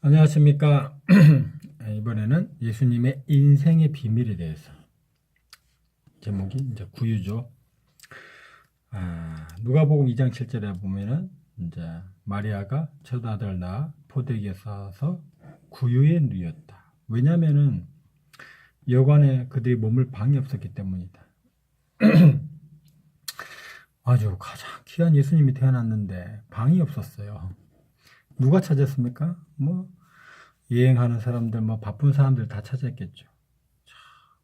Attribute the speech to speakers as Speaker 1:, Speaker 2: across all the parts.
Speaker 1: 안녕하십니까. 이번에는 예수님의 인생의 비밀에 대해서. 제목이 이제 구유죠. 아, 누가복음 2장 7절에 보면은 이제 마리아가 첫 아들 낳아 포대기에 싸서 구유에 누였다. 왜냐면은 여관에 그들이 몸을 방이 없었기 때문이다. 아주 가장 귀한 예수님이 태어났는데 방이 없었어요. 누가 찾았습니까? 뭐 여행하는 사람들, 뭐 바쁜 사람들 다 찾았겠죠. 자,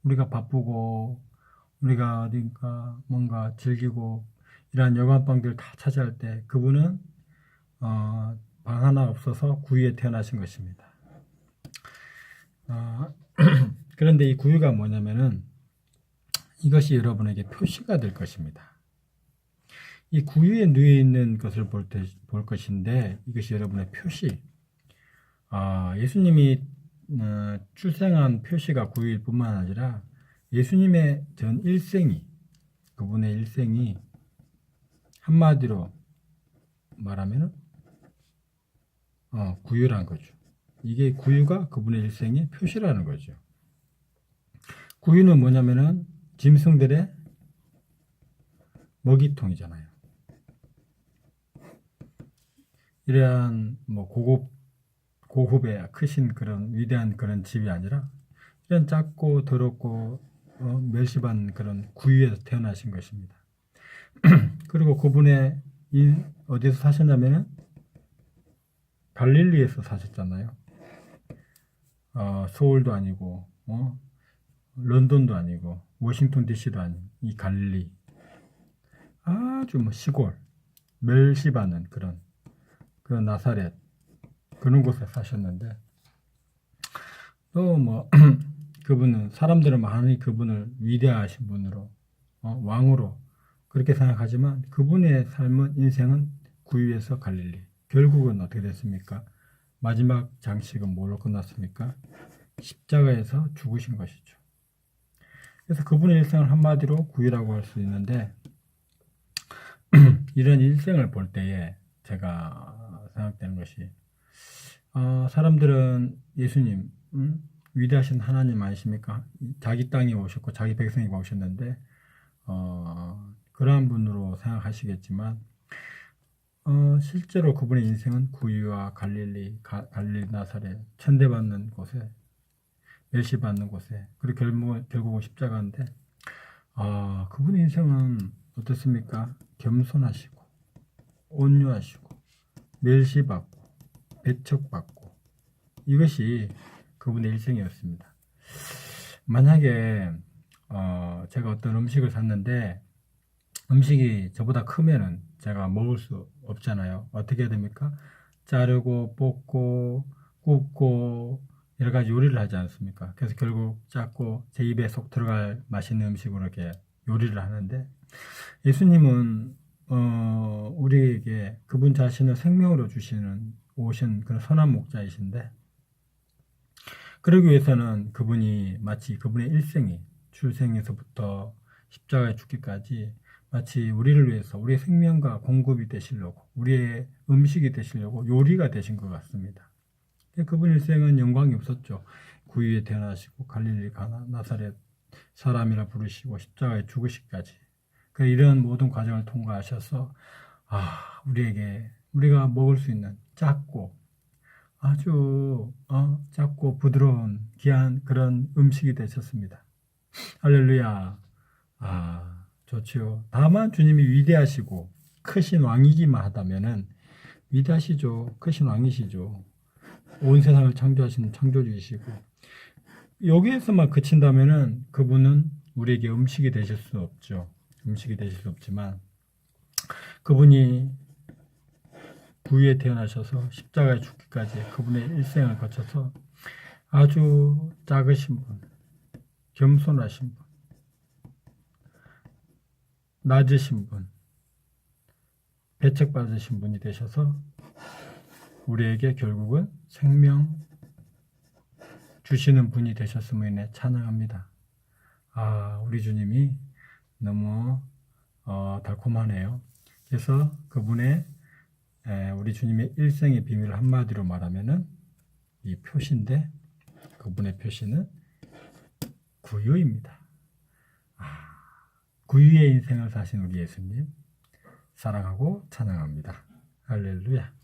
Speaker 1: 우리가 바쁘고 우리가 어딘가 뭔가 즐기고 이러한 여관방들 다 차지할 때 그분은 어, 방 하나 없어서 구유에 태어나신 것입니다. 어, 그런데 이 구유가 뭐냐면은 이것이 여러분에게 표시가 될 것입니다. 이 구유에 누워 있는 것을 볼, 때, 볼 것인데 이것이 여러분의 표시. 아, 예수님이 어, 출생한 표시가 구유일 뿐만 아니라 예수님의 전 일생이 그분의 일생이 한마디로 말하면은 어, 구유란 거죠. 이게 구유가 그분의 일생의 표시라는 거죠. 구유는 뭐냐면은 짐승들의 먹이통이잖아요. 이러한 뭐 고급 고급의 크신 그런 위대한 그런 집이 아니라 이런 작고 더럽고 어, 멸시반 그런 구유에서 태어나신 것입니다. 그리고 그분의 이 어디서 사셨냐면은 갈릴리에서 사셨잖아요. 어, 서울도 아니고 어, 런던도 아니고 워싱턴 DC도 아닌 이 갈릴리 아주 뭐 시골 멸시받는 그런 그 나사렛 그런 곳에 사셨는데 또 뭐 그분은 사람들은 많이 그분을 위대하신 분으로 어, 왕으로 그렇게 생각하지만 그분의 삶은 인생은 구유에서 갈릴리 결국은 어떻게 됐습니까? 마지막 장식은 뭘로 끝났습니까? 십자가에서 죽으신 것이죠. 그래서 그분의 일생을 한마디로 구유라고 할 수 있는데 이런 일생을 볼 때에 제가 생각되는 것이 어, 사람들은 예수님 음? 위대하신 하나님 아니십니까? 자기 땅에 오셨고 자기 백성이 오셨는데 어, 그러한 분으로 생각하시겠지만 어, 실제로 그분의 인생은 구유와 갈릴리, 가, 갈릴리 나사렛 천대받는 곳에 멸시받는 곳에 그리고 결국, 결국은 십자가인데 아, 그분의 인생은 어떻습니까? 겸손하시고 온유하시고 멸시 받고 배척 받고 이것이 그분의 일생이었습니다. 만약에 어, 제가 어떤 음식을 샀는데 음식이 저보다 크면은 제가 먹을 수 없잖아요. 어떻게 해야 됩니까? 자르고 볶고 굽고 여러 가지 요리를 하지 않습니까? 그래서 결국 작고 제 입에 속 들어갈 맛있는 음식으로 이렇게 요리를 하는데 예수님은 어, 우리에게 그분 자신을 생명으로 주시는 오신 그런 선한 목자이신데 그러기 위해서는 그분이 마치 그분의 일생이 출생에서부터 십자가에 죽기까지 마치 우리를 위해서 우리의 생명과 공급이 되시려고 우리의 음식이 되시려고 요리가 되신 것 같습니다. 그분 일생은 영광이 없었죠. 구유에 태어나시고 갈릴리 가나 나사렛 사람이라 부르시고 십자가에 죽으시기까지 그 이런 모든 과정을 통과하셔서 아 우리에게 우리가 먹을 수 있는 작고 아주 어, 작고 부드러운 귀한 그런 음식이 되셨습니다. 할렐루야. 아 좋지요. 다만 주님이 위대하시고 크신 왕이기만 하다면은 위대하시죠. 크신 왕이시죠. 온 세상을 창조하시는 창조주이시고 여기에서만 그친다면은 그분은 우리에게 음식이 되실 수 없죠. 음식이 되실 수 없지만 그분이 부위에 태어나셔서 십자가에 죽기까지 그분의 일생을 거쳐서 아주 작으신 분, 겸손하신 분, 낮으신 분, 배척받으신 분이 되셔서 우리에게 결국은 생명 주시는 분이 되셨음을 인해 찬양합니다. 아, 우리 주님이 너무 어, 달콤하네요. 그래서 그분의 에, 우리 주님의 일생의 비밀을 한마디로 말하면은 이 표시인데 그분의 표시는 구유입니다. 아, 구유의 인생을 사신 우리 예수님 사랑하고 찬양합니다. 할렐루야.